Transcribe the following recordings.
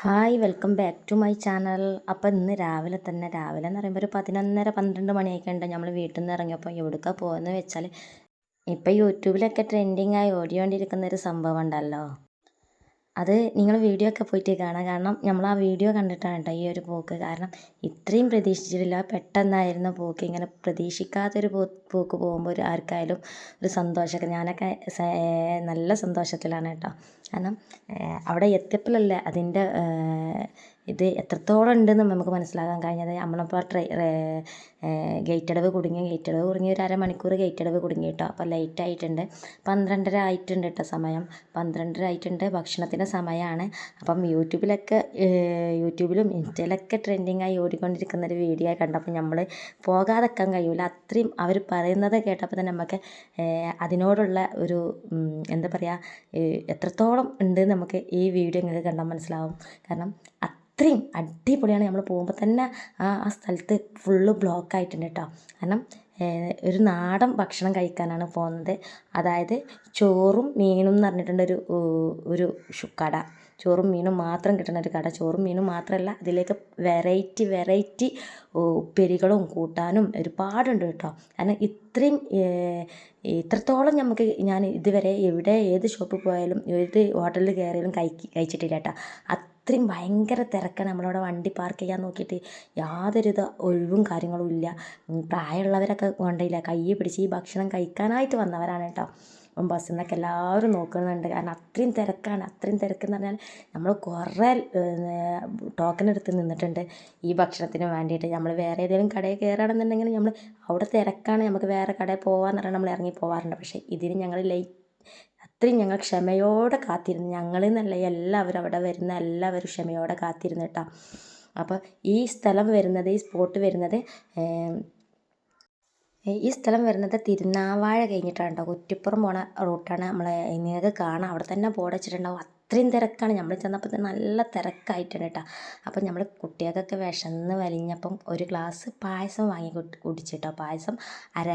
Hi welcome back to my channel. അപ്പോൾ ഇന്ന് രാവിലെ തന്നെ രാവിലെ എന്ന് പറയുമ്പോൾ ഒരു പതിനൊന്നര പന്ത്രണ്ട് മണിയൊക്കെ ഉണ്ട്. നമ്മൾ വീട്ടിൽ നിന്ന് ഇറങ്ങിയപ്പോൾ എവിടെക്കാ പോകുന്നത് വെച്ചാൽ ഇപ്പോൾ യൂട്യൂബിലൊക്കെ ട്രെൻഡിങ് ആയി ഓടിക്കൊണ്ടിരിക്കുന്ന ഒരു സംഭവം ഉണ്ടല്ലോ. അത് നിങ്ങൾ വീഡിയോ ഒക്കെ പോയിട്ട് കാണാം. കാരണം നമ്മൾ ആ വീഡിയോ കണ്ടിട്ടാണ് കേട്ടോ ഈ ഒരു പോക്ക്. കാരണം ഇത്രയും പ്രതീക്ഷിച്ചിട്ടില്ല. പെട്ടെന്നായിരുന്നു പോക്ക്. ഇങ്ങനെ പ്രതീക്ഷിക്കാത്തൊരു പോ പോക്ക് പോകുമ്പോൾ ഒരു ആർക്കായാലും ഒരു സന്തോഷമൊക്കെ. ഞാനൊക്കെ നല്ല സന്തോഷത്തിലാണ് കേട്ടോ കാരണം അവിടെ എത്തിയപ്പോഴല്ലേ അതിന്റെ ഇത് എത്രത്തോളം ഉണ്ടെന്ന് നമുക്ക് മനസ്സിലാക്കാൻ കഴിഞ്ഞത്? നമ്മളിപ്പോൾ ട്രെ ഗേറ്റ് അടവ് കുടുങ്ങി ഗേറ്റ് അടവ് കുടുങ്ങി ഒരു അരമണിക്കൂർ ഗേറ്റ് അടവ് കുടുങ്ങി കേട്ടോ അപ്പോൾ ലേറ്റ് ആയിട്ടുണ്ട്. പന്ത്രണ്ടര ആയിട്ടുണ്ട് കേട്ടോ സമയം. പന്ത്രണ്ടര ആയിട്ടുണ്ട്. ഭക്ഷണത്തിന്റെ സമയമാണ് അപ്പം യൂട്യൂബിലൊക്കെ യൂട്യൂബിലും ഇൻസ്റ്റയിലൊക്കെ ട്രെൻഡിങ് ആയി ഓടിക്കൊണ്ടിരിക്കുന്ന ഒരു വീഡിയോ കണ്ടപ്പോൾ നമ്മൾ പോകാതെക്കാൻ കഴിയില്ല അത്രയും അവർ പറയുന്നത് കേട്ടപ്പോൾ തന്നെ നമുക്ക് അതിനോടുള്ള ഒരു എന്താ പറയുക എത്രത്തോളം ഉണ്ട് നമുക്ക് ഈ വീഡിയോ നിങ്ങൾക്ക് കണ്ടാൽ മനസ്സിലാവും. കാരണം അത്രയും അടിപൊളിയാണ് നമ്മൾ പോകുമ്പോൾ തന്നെ ആ ആ സ്ഥലത്ത് ഫുള്ള് ബ്ലോക്ക് ആയിട്ടുണ്ട് കേട്ടോ. കാരണം ഒരു നാടൻ ഭക്ഷണം കഴിക്കാനാണ് പോകുന്നത്. അതായത് ചോറും മീനും എന്ന് പറഞ്ഞിട്ടുണ്ട് ഒരു കട. ചോറും മീനും മാത്രം കിട്ടുന്ന ഒരു കട. ചോറും മീനും മാത്രമല്ല അതിലേക്ക് വെറൈറ്റി വെറൈറ്റി ഉപ്പേരികളും കൂട്ടാനും ഒരുപാടുണ്ട് കേട്ടോ. കാരണം ഇത്രയും ഇത്രത്തോളം നമുക്ക് ഞാൻ ഇതുവരെ എവിടെ ഏത് ഷോപ്പിൽ പോയാലും ഏത് ഹോട്ടലിൽ കയറിയാലും കഴിക്ക് കഴിച്ചിട്ടില്ല കേട്ടോ. അത്രയും ഭയങ്കര തിരക്കാണ് നമ്മളവിടെ വണ്ടി പാർക്ക് ചെയ്യാൻ നോക്കിയിട്ട്. യാതൊരുവിധ ഒഴിവും കാര്യങ്ങളും ഇല്ല. പ്രായമുള്ളവരൊക്കെ കൊണ്ടില്ല കൈ പിടിച്ച് ഈ ഭക്ഷണം കഴിക്കാനായിട്ട് വന്നവരാണ് കേട്ടോ. അപ്പം ബസ്സിൽ നിന്നൊക്കെ എല്ലാവരും നോക്കുന്നുണ്ട്. കാരണം അത്രയും തിരക്കാണ്. അത്രയും തിരക്കെന്ന് പറഞ്ഞാൽ നമ്മൾ കുറേ ടോക്കൺ എടുത്ത് നിന്നിട്ടുണ്ട് ഈ ഭക്ഷണത്തിന് വേണ്ടിയിട്ട്. നമ്മൾ വേറെ ഏതെങ്കിലും കടയിൽ കയറുകയാണെന്നുണ്ടെങ്കിൽ നമ്മൾ അവിടെ തിരക്കാണ്. നമുക്ക് വേറെ കടയിൽ പോകാമെന്ന് പറഞ്ഞാൽ നമ്മൾ ഇറങ്ങി പോകാറുണ്ട്. പക്ഷേ ഇതിന് ഞങ്ങൾ ലേറ്റ് അത്രയും ഞങ്ങൾ ക്ഷമയോടെ കാത്തിരുന്നു. ഞങ്ങൾ എന്നല്ല എല്ലാവരും അവിടെ വരുന്ന എല്ലാവരും ക്ഷമയോടെ കാത്തിരുന്നു കേട്ടോ. അപ്പോൾ ഈ സ്ഥലം വരുന്നത് ഈ സ്പോട്ട് വരുന്നത് ഈ സ്ഥലം വരുന്നത് തിരുനാവാഴ കഴിഞ്ഞിട്ടാണ് കേട്ടോ. കുറ്റിപ്പുറം പോണ റൂട്ടാണ് നമ്മളെ നിങ്ങൾക്ക് കാണാം അവിടെ തന്നെ ബോർഡ് വെച്ചിട്ടുണ്ടാവും. അത്രയും തിരക്കാണ്. നമ്മൾ ചെന്നപ്പോൾ നല്ല തിരക്കായിട്ടുണ്ട് കേട്ടോ. അപ്പം നമ്മൾ കുട്ടികൾക്കൊക്കെ വിശന്ന് വലിഞ്ഞപ്പം ഒരു ഗ്ലാസ് പായസം വാങ്ങി കുടി- കുടിച്ചു കേട്ടോ പായസം അര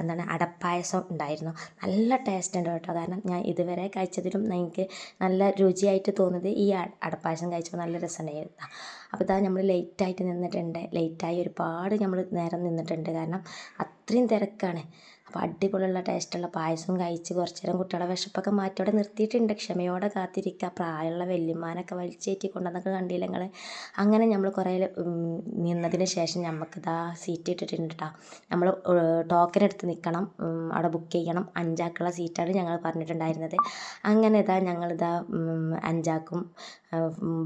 എന്താണ് അടപ്പായസം ഉണ്ടായിരുന്നു. നല്ല ടേസ്റ്റ് ഉണ്ട് കേട്ടോ. കാരണം ഞാൻ ഇതുവരെ കഴിച്ചതിലും എനിക്ക് നല്ല രുചിയായിട്ട് തോന്നിയത് ഈ അടപ്പായസം കഴിച്ചപ്പോൾ നല്ല രസമുണ്ടായിരുന്നു. അപ്പോൾ ഇതാ നമ്മൾ ലേറ്റായിട്ട് നിന്നിട്ടുണ്ട്. ലേറ്റായി ഒരുപാട് നമ്മൾ നേരം നിന്നിട്ടുണ്ട്. കാരണം അത്രയും തിരക്കാണ്. അപ്പോൾ അടിപൊളിയുള്ള ടേസ്റ്റുള്ള പായസം കഴിച്ച് കുറച്ച് നേരം കുട്ടികളെ വിശപ്പൊക്കെ മാറ്റി അവിടെ നിർത്തിയിട്ടുണ്ട്. ക്ഷമയോടെ കാത്തിരിക്കുക പ്രായമുള്ള വല്യമാനൊക്കെ വലിച്ചേറ്റി കൊണ്ടുവന്നൊക്കെ കണ്ടില്ല നിങ്ങൾ അങ്ങനെ നമ്മൾ കുറേ നിന്നതിന് ശേഷം നമുക്കിതാ സീറ്റ് ഇട്ടിട്ടുണ്ട് കേട്ടോ നമ്മൾ ടോക്കൺ എടുത്ത് നിൽക്കണം അവിടെ ബുക്ക് ചെയ്യണം. അഞ്ചാക്കുള്ള സീറ്റാണ് ഞങ്ങൾ പറഞ്ഞിട്ടുണ്ടായിരുന്നത്. അങ്ങനെ ഇതാ ഞങ്ങളിതാ അഞ്ചാക്കും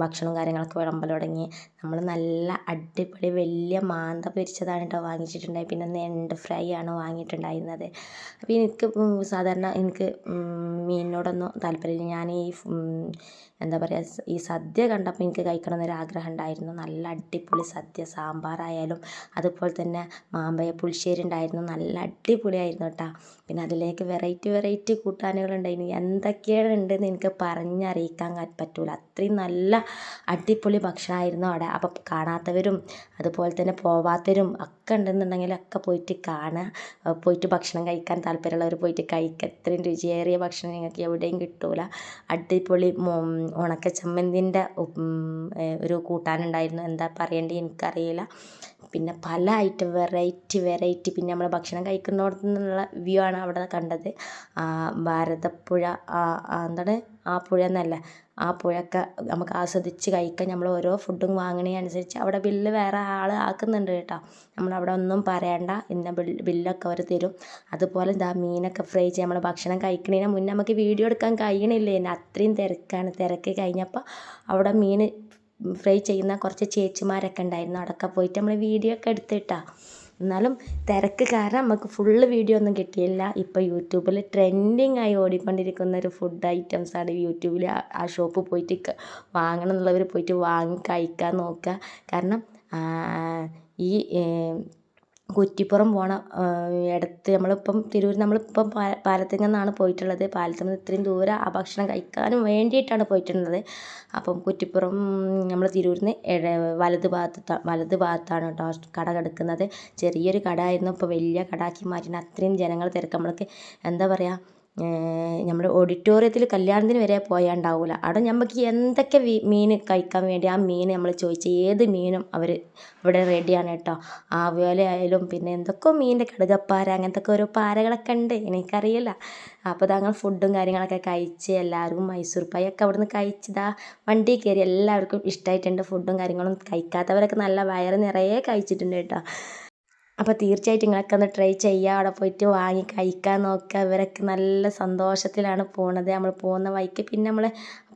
ഭക്ഷണവും കാര്യങ്ങളൊക്കെ വിളമ്പൽ തുടങ്ങി. നമ്മൾ നല്ല അടിപൊളി വലിയ മാന്ത പൊരിച്ചതാണ് കേട്ടോ വാങ്ങിച്ചിട്ടുണ്ടായി. പിന്നെ ഞണ്ട് ഫ്രൈ ആണ് വാങ്ങിയിട്ടുണ്ടായിരുന്നത്. അപ്പോൾ എനിക്ക് സാധാരണ എനിക്ക് മീനിനോടൊന്നും താല്പര്യമില്ല. ഞാൻ ഈ എന്താ പറയുക ഈ സദ്യ കണ്ടപ്പോൾ എനിക്ക് കഴിക്കണം എന്നൊരു ആഗ്രഹം ഉണ്ടായിരുന്നു. നല്ല അടിപൊളി സദ്യ. സാമ്പാറായാലും അതുപോലെ തന്നെ മാമ്പഴ പുളിശ്ശേരി ഉണ്ടായിരുന്നു. നല്ല അടിപൊളിയായിരുന്നു കേട്ടോ. പിന്നെ അതിലേക്ക് വെറൈറ്റി വെറൈറ്റി കൂട്ടാനുകളുണ്ടായിരുന്നു. എന്തൊക്കെയാണ് ഉണ്ടെന്ന് എനിക്ക് പറഞ്ഞറിയിക്കാൻ പറ്റൂല. അത്രയും നല്ല അടിപൊളി ഭക്ഷണമായിരുന്നു അവിടെ. അപ്പം കാണാത്തവരും അതുപോലെ തന്നെ പോവാത്തവരും ഒക്കെ ഉണ്ടെന്നുണ്ടെങ്കിൽ ഒക്കെ പോയിട്ട് കാണുക. പോയിട്ട് ഭക്ഷണം കഴിക്കാൻ താല്പര്യമുള്ളവർ പോയിട്ട് കഴിക്കുക ഇത്രയും രുചിയേറിയ ഭക്ഷണം നിങ്ങൾക്ക് എവിടെയും കിട്ടൂല. അടിപൊളി ഉണക്ക ചമ്മന്തിന്റെ ഒരു കൂട്ടാനുണ്ടായിരുന്നു. എന്താ പറയേണ്ടത് എനിക്കറിയില്ല. പിന്നെ പല ഐറ്റം വെറൈറ്റി വെറൈറ്റി. പിന്നെ നമ്മൾ ഭക്ഷണം കഴിക്കുന്നിടത്തു നിന്നുള്ള വ്യൂ ആണ് അവിടെ കണ്ടത്. ഭാരതപ്പുഴ എന്താണ്? ആ പുഴ എന്നല്ല ആ പുഴയൊക്കെ നമുക്ക് ആസ്വദിച്ച് കഴിക്കാൻ നമ്മൾ ഓരോ ഫുഡും വാങ്ങണതിനനുസരിച്ച് അവിടെ ബില്ല് വേറെ ആൾ ആക്കുന്നുണ്ട് കേട്ടോ. നമ്മൾ നമ്മളവിടെ ഒന്നും പറയണ്ട ഇന്ന ബിൽ ബില്ലൊക്കെ അവർ തരും. അതുപോലെ ഇതാ മീനൊക്കെ ഫ്രൈ ചെയ്യാൻ നമ്മൾ ഭക്ഷണം കഴിക്കണതിന് മുന്നേ നമുക്ക് വീഡിയോ എടുക്കാൻ കഴിയണില്ലേ? എന്നെ അത്രയും തിരക്കാണ്. തിരക്ക് കഴിഞ്ഞപ്പോൾ അവിടെ മീൻ ഫ്രൈ ചെയ്യുന്ന കുറച്ച് ചേച്ചിമാരൊക്കെ ഉണ്ടായിരുന്നു. അവിടെയൊക്കെ പോയിട്ട് നമ്മൾ വീഡിയോ ഒക്കെ എടുത്തിട്ടാ എന്നാലും തിരക്ക് കാരണം നമുക്ക് ഫുള്ള് വീഡിയോ ഒന്നും കിട്ടിയില്ല. ഇപ്പോൾ യൂട്യൂബിൽ ട്രെൻഡിങ് ആയി ഓടിക്കൊണ്ടിരിക്കുന്ന ഒരു ഫുഡ് ഐറ്റംസ് ആണ് യൂട്യൂബിൽ ആ ഷോപ്പ് പോയിട്ട് വാങ്ങണം എന്നുള്ളവർ പോയിട്ട് വാങ്ങി കഴിക്കാൻ നോക്കുക കാരണം ഈ കുറ്റിപ്പുറം പോകണം ഇടത്ത് നമ്മളിപ്പം തിരൂർ നമ്മളിപ്പം പാലത്തിൽ നിന്നാണ് പോയിട്ടുള്ളത്. പാലത്തിൽ നിന്ന് ഇത്രയും ദൂരം ആ ഭക്ഷണം കഴിക്കാനും വേണ്ടിയിട്ടാണ് പോയിട്ടുള്ളത്. അപ്പം കുറ്റിപ്പുറം നമ്മൾ തിരൂരിൽ നിന്ന് വലത് ഭാഗത്ത് വലത് ഭാഗത്താണ് കേട്ടോ കട കിടക്കുന്നത്. ചെറിയൊരു കട ആയിരുന്നു ഇപ്പോൾ വലിയ കട ആക്കി മാറ്റിന്. അത്രയും ജനങ്ങൾ തിരക്ക്. നമ്മൾക്ക് എന്താ പറയുക നമ്മുടെ ഓഡിറ്റോറിയത്തിൽ കല്യാണത്തിന് വരെ പോയാൽ ഉണ്ടാവില്ല അവിടെ നമുക്ക് എന്തൊക്കെ മീൻ കഴിക്കാൻ വേണ്ടി ആ മീൻ നമ്മൾ ചോദിച്ച ഏത് മീനും അവർ അവിടെ റെഡിയാണ് കേട്ടോ ആവോല ആയാലും പിന്നെ എന്തൊക്കെയോ മീനിന്റെ കടുകപ്പാര അങ്ങനത്തെ ഓരോ പാരകളൊക്കെ ഉണ്ട് എനിക്കറിയില്ല. അപ്പോൾ താങ്കൾ ഫുഡും കാര്യങ്ങളൊക്കെ കഴിച്ച് എല്ലാവരും മൈസൂർ പായൊക്കെ അവിടുന്ന് കഴിച്ചതാ വണ്ടി കയറി എല്ലാവർക്കും ഇഷ്ടമായിട്ടുണ്ട് ഫുഡും കാര്യങ്ങളും കഴിക്കാത്തവരൊക്കെ നല്ല വയറ് നിറയെ കഴിച്ചിട്ടുണ്ട് കേട്ടോ അപ്പോൾ തീർച്ചയായിട്ടും നിങ്ങളൊക്കെ ഒന്ന് ട്രൈ ചെയ്യുക അവിടെ പോയിട്ട് വാങ്ങി കഴിക്കാൻ നോക്കുക ഇവരൊക്കെ നല്ല സന്തോഷത്തിലാണ് പോണത്. നമ്മൾ പോകുന്ന വഴിക്ക് പിന്നെ നമ്മൾ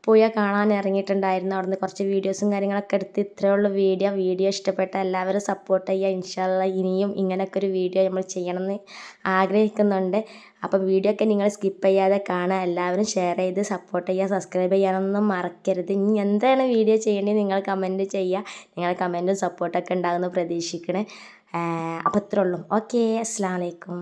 പുഴ കാണാൻ ഇറങ്ങിയിട്ടുണ്ടായിരുന്നു. അവിടുന്ന് കുറച്ച് വീഡിയോസും കാര്യങ്ങളൊക്കെ എടുത്ത് ഇത്രയേ ഉള്ളൂ വീഡിയോ. വീഡിയോ ഇഷ്ടപ്പെട്ട എല്ലാവരും സപ്പോർട്ട് ചെയ്യുക. ഇൻഷാല്ല ഇനിയും ഇങ്ങനെയൊക്കെ ഒരു വീഡിയോ നമ്മൾ ചെയ്യണമെന്ന് ആഗ്രഹിക്കുന്നുണ്ട്. അപ്പോൾ വീഡിയോ ഒക്കെ നിങ്ങൾ സ്കിപ്പ് ചെയ്യാതെ കാണുക. എല്ലാവരും ഷെയർ ചെയ്ത് സപ്പോർട്ട് ചെയ്യുക. സബ്സ്ക്രൈബ് ചെയ്യാനൊന്നും മറക്കരുത്. ഇനി എന്താണ് വീഡിയോ ചെയ്യേണ്ടത്? നിങ്ങൾ കമന്റ് ചെയ്യുക. നിങ്ങളുടെ കമന്റും സപ്പോർട്ടൊക്കെ ഉണ്ടാകുമെന്ന് പ്രതീക്ഷിക്കണേ. അപ്പോൾ ഇത്രേ ഉള്ളൂ ഓക്കെ അസ്സാം വലൈക്കും